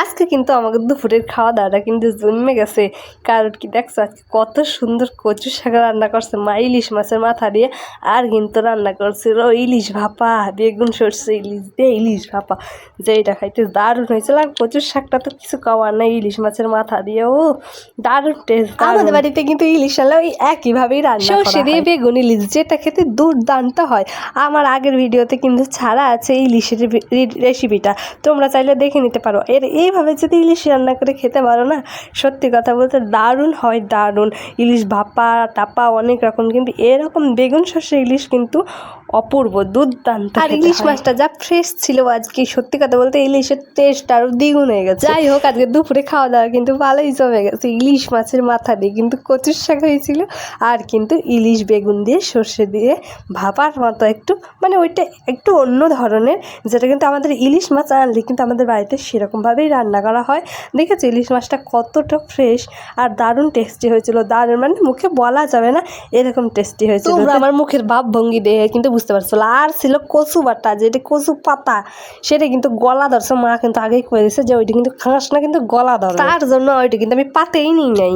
আজকে কিন্তু আমাকে দুপুরের খাওয়া দাওয়াটা কিন্তু জন্মে গেছে। কারণ কি দেখছ আজকে কত সুন্দর কচু শাক রান্না করছে মা ইলিশ মাছের মাথা দিয়ে আর কিন্তু রান্না করছে করছিল ইলিশ ভাপা বেগুন সর্ষে ইলিশ দিয়ে ইলিশ ভাপা যেটা খাইতে দারুণ হয়েছিল আর কচুর শাকটা তো কিছু খাওয়ার নাই ইলিশ মাছের মাথা দিয়ে ও দারুণ টেস্ট আমাদের বাড়িতে কিন্তু ইলিশ আনলে ওই একইভাবেই রান্না সরষে দিয়ে বেগুন ইলিশ যেটা খেতে দুর্দান্ত হয়। আমার আগের ভিডিওতে কিন্তু ছাড়া আছে ইলিশের রেসিপিটা। তোমরা চাইলে দেখে নিতে পারো। এর এইভাবে যদি ইলিশ রান্না করে খেতে পারো না সত্যি কথা বলতে দারুণ হয় দারুণ। ইলিশ ভাপা টাপা অনেক রকম কিন্তু এরকম বেগুন শস্য ইলিশ কিন্তু অপূর্ব দুর্দান্ত আর ইলিশ মাছটা যা ফ্রেশ ছিল আজকে সত্যি কথা বলতে ইলিশের টেস্ট আরও দ্বিগুণ হয়ে গেছে। যাই হোক আজকে দুপুরে খাওয়া দাওয়া কিন্তু ভালোই জমে গেছে। ইলিশ মাছের মাথা দিয়ে কিন্তু কচুর শাক হয়েছিল আর কিন্তু ইলিশ বেগুন দিয়ে সর্ষে দিয়ে ভাপার মতো একটু মানে ওইটা একটু অন্য ধরনের যেটা কিন্তু আমাদের ইলিশ মাছ আনলে কিন্তু আমাদের বাড়িতে সেরকমভাবেই রান্না করা হয়। দেখেছ ইলিশ মাছটা কতটা ফ্রেশ আর দারুণ টেস্টি হয়েছিল। দারুণ মানে মুখে বলা যাবে না এরকম টেস্টি হয়েছিল। আমার মুখের ভাব ভঙ্গি দেখে কিন্তু বুঝতে পারছ। আর ছিল কচু বাটা যেটা কচু পাতা সেটা কিন্তু গলা ধরছে। মা কিন্তু আগেই করে দিয়েছে যে ওইটা কিন্তু খাস না কিন্তু গলা ধর তার জন্য ওইটা কিন্তু আমি পাতেই নিই নাই।